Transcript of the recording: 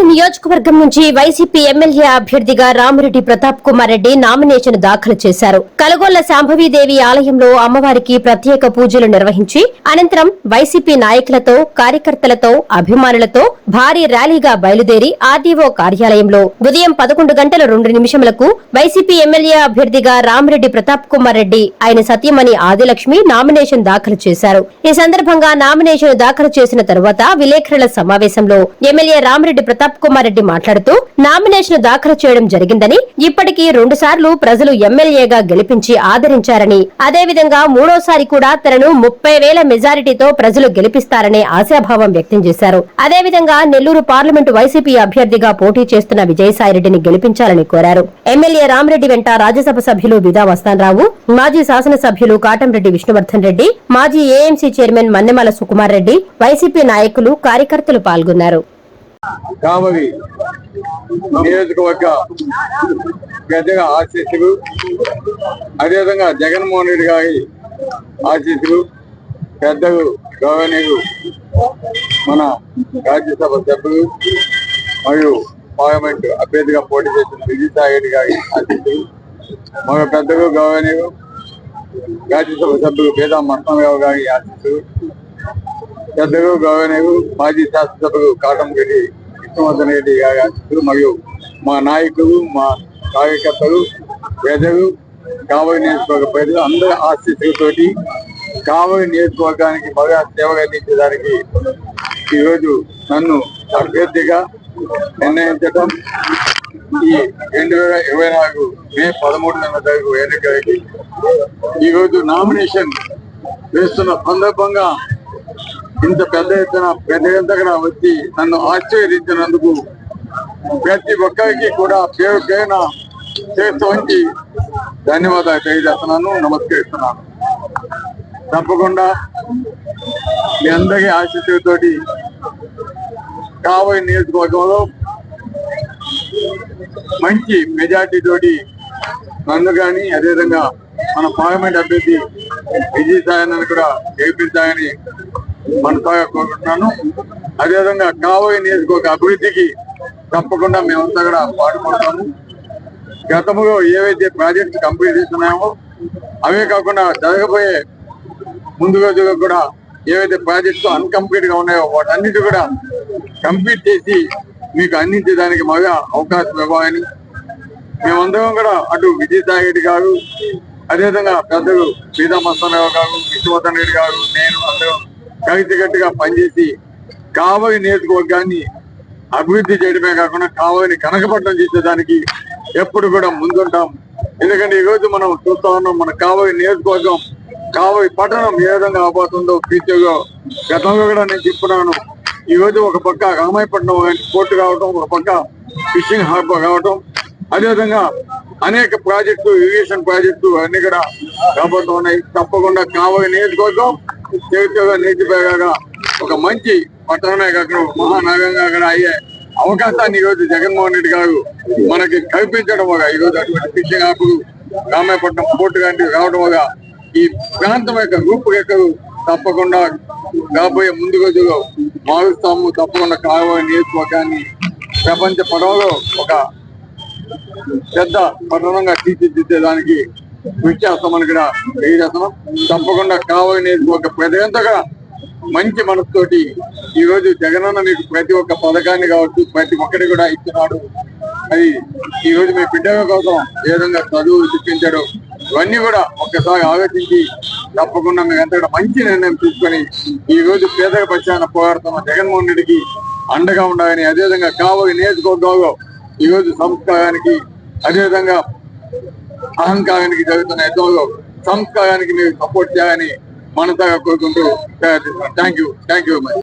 కావలి నియోజకవర్గం నుంచి YCP MLA అభ్యర్థిగా రామిరెడ్డి ప్రతాప్ కుమార్ రెడ్డి నామినేషన్ దాఖలు చేశారు. కలగొల్ల శాంభవీదేవి ఆలయంలో అమ్మవారికి ప్రత్యేక పూజలు నిర్వహించి అనంతరం వైసీపీ నాయకులతో కార్యకర్తలతో అభిమానులతో భారీ ర్యాలీగా బయలుదేరి ఆర్డీఓ కార్యాలయంలో ఉదయం పదకొండు గంటల రెండు నిమిషములకు వైసీపీ ఎమ్మెల్యే అభ్యర్థిగా రామిరెడ్డి ప్రతాప్ కుమార్ రెడ్డి ఆయన సత్యమణి ఆదిలక్ష్మి నామినేషన్ దాఖలు చేశారు. ఈ సందర్భంగా నామినేషన్ దాఖలు చేసిన తరువాత విలేకరుల సమావేశంలో ఎమ్మెల్యే రామిరెడ్డి ప్రతాప్ కుమార్ రెడ్డి మాట్లాడుతూ నామినేషన్ దాఖలు చేయడం జరిగిందని ఇప్పటికీ రెండు సార్లు ప్రజలు ఎమ్మెల్యేగా గెలిపించి ఆదరించారని అదేవిధంగా మూడోసారి కూడా తనను ముప్పై వేల మెజారిటీతో ప్రజలు గెలిపిస్తారనే ఆశాభావం వ్యక్తం చేశారు. అదేవిధంగా నెల్లూరు పార్లమెంటు వైసీపీ అభ్యర్థిగా పోటీ చేస్తున్న విజయసాయిరెడ్డిని గెలిపించాలని కోరారు. ఎమ్మెల్యే రామరెడ్డి వెంట రాజ్యసభ సభ్యులు బిదా వస్తానరావు మాజీ శాసనసభ్యులు కాటంరెడ్డి విష్ణువర్ధన్ రెడ్డి మాజీ AMC chairman Mannemala Sukumar Reddy YCP నాయకులు కార్యకర్తలు పాల్గొన్నారు. కామవి నియోజకవర్గ పెద్దగా ఆశీస్సులు అదేవిధంగా జగన్మోహన్ రెడ్డి గారి ఆశీస్సులు పెద్దలు గవర్నరు మన రాజ్యసభ సభ్యులు మరియు పార్లమెంట్ అభ్యర్థిగా పోటీ చేసిన విజయసాయి రెడ్డి గారి ఆశీస్సులు మన పెద్దలు గవర్నరు రాజ్యసభ సభ్యులు పేద మస్తారావు గారి ఆశీస్సులు పెద్దలు గవర్నరు మాజీ శాసనసభ్యులు కాటంరెడ్డి విష్ణువర్ధన్ రెడ్డి గారు మరియు మా నాయకులు మా కార్యకర్తలు ప్రజలు కావలి నియోజకవర్గ ప్రజలు అందరి ఆశీస్సులతోటి కావలి నియోజకవర్గానికి బాగా సేవగా అందించడానికి ఈరోజు నన్ను అభ్యర్థిగా నిర్ణయించడం ఈ రెండు వేల ఇరవై నాలుగు మే పదమూడున తారీఖు ఎన్నికలకి ఈరోజు నామినేషన్ వేస్తున్న సందర్భంగా ఇంత పెద్ద ఎత్తున పెద్దగా వచ్చి నన్ను ఆశ్చర్యించినందుకు ప్రతి ఒక్కరికి కూడా పేరు పేరున చేస్తూ ఉంచి ధన్యవాదాలు తెలియజేస్తున్నాను. నమస్కరిస్తున్నాను. తప్పకుండా మీ అందరి ఆశీస్సులతోటి కాబోయే నియోజకవర్గంలో మంచి మెజార్టీ తోటి నన్ను కానీ అదేవిధంగా మన పార్లమెంట్ అభ్యర్థి విజయసాయని కూడా గెలిపించాలని మనసాగా కోరుకుంటున్నాను అదేవిధంగా కాబోయే నియోజకవర్గ అభివృద్ధికి తప్పకుండా మేమంతా కూడా పాటుపడతాము. గతంలో ఏవైతే ప్రాజెక్ట్స్ కంప్లీట్ చేస్తున్నామో అవే కాకుండా జరగబోయే ముందు రోజుల్లో కూడా ఏవైతే ప్రాజెక్ట్స్ అన్కంప్లీట్గా ఉన్నాయో వాటన్నిటి కూడా కంప్లీట్ చేసి మీకు అందించేదానికి మగా అవకాశం ఇవ్వాలని మేమందరం కూడా అటు విజయసాయి రెడ్డి గారు అదేవిధంగా పెద్దలు సీతామస్తారావు గారు విష్ణువర్ధన్ రెడ్డి గారు నేను అందరం కలిసికట్టుగా పనిచేసి కావలి నియోజకవర్గాన్ని అభివృద్ధి చేయడమే కాకుండా కావలిని కనకపట్నం చేసేదానికి ఎప్పుడు కూడా ముందుంటాం. ఎందుకంటే ఈ రోజు మనం చూస్తా ఉన్నాం మన కావలి నియోజకవర్గం కావలి పట్టణం ఏ విధంగా అవబోతుందో ఫ్యూచర్లో గతంలో కూడా నేను చెప్తున్నాను ఈరోజు ఒక పక్క రామాయపట్నం పోర్టు కావటం ఒక పక్క ఫిషింగ్ హార్బర్ కావటం అదేవిధంగా అనేక ప్రాజెక్టు ఇరిగేషన్ ప్రాజెక్టు అన్ని కూడా రాబోతూ తప్పకుండా కావలి నియోజకవర్గం చరిత్రగా నిలిచిపోయేగా ఒక మంచి పట్టణమే కాకుండా మహానగరంగా కూడా అయ్యే అవకాశాన్ని ఈరోజు జగన్మోహన్ రెడ్డి గారు మనకి కల్పించడం వల్ల ఈరోజు అటువంటి ఫిషింగ్ ఆపులు రామాయపట్నం పోర్టు గారి రావడం వల్ల ఈ ప్రాంతం యొక్క రూపురేఖలు తప్పకుండా రాబోయే ముందు రోజుల్లో మారుస్తాము. తప్పకుండా కావలి నియోజకవర్గాన్ని ప్రపంచ పడవలో ఒక పెద్ద పట్టణంగా తీర్చిదిద్దేదానికి కృషి చేస్తామని కూడా తెలియజేస్తున్నాం. తప్పకుండా కావలి ఒక ప్రజలంతగా మంచి మనసుతోటి ఈ రోజు జగనన్న మీకు ప్రతి ఒక్క పథకాన్ని కావచ్చు ప్రతి ఒక్కటి కూడా ఇచ్చినాడు. అది ఈ రోజు మీ బిడ్డల కోసం ఏ విధంగా చదువు చూపించాడు ఇవన్నీ కూడా ఒక్కసారి ఆలోచించి తప్పకుండా మీకు అంతా కూడా మంచి నిర్ణయం తీసుకొని ఈ రోజు పేదల పక్షాన పోరాడుతున్న జగన్మోహన్ రెడ్డికి అండగా ఉండాలని అదేవిధంగా కావలి నియోజకవర్గంలో ఈ రోజు సంస్కారానికి అదేవిధంగా అహంకారానికి జరుగుతున్న యుద్ధంలో సంస్కారానికి మీరు సపోర్ట్ చేయాలని మనసాగా కోరుకుంటూ థ్యాంక్ యూ థ్యాంక్ యూ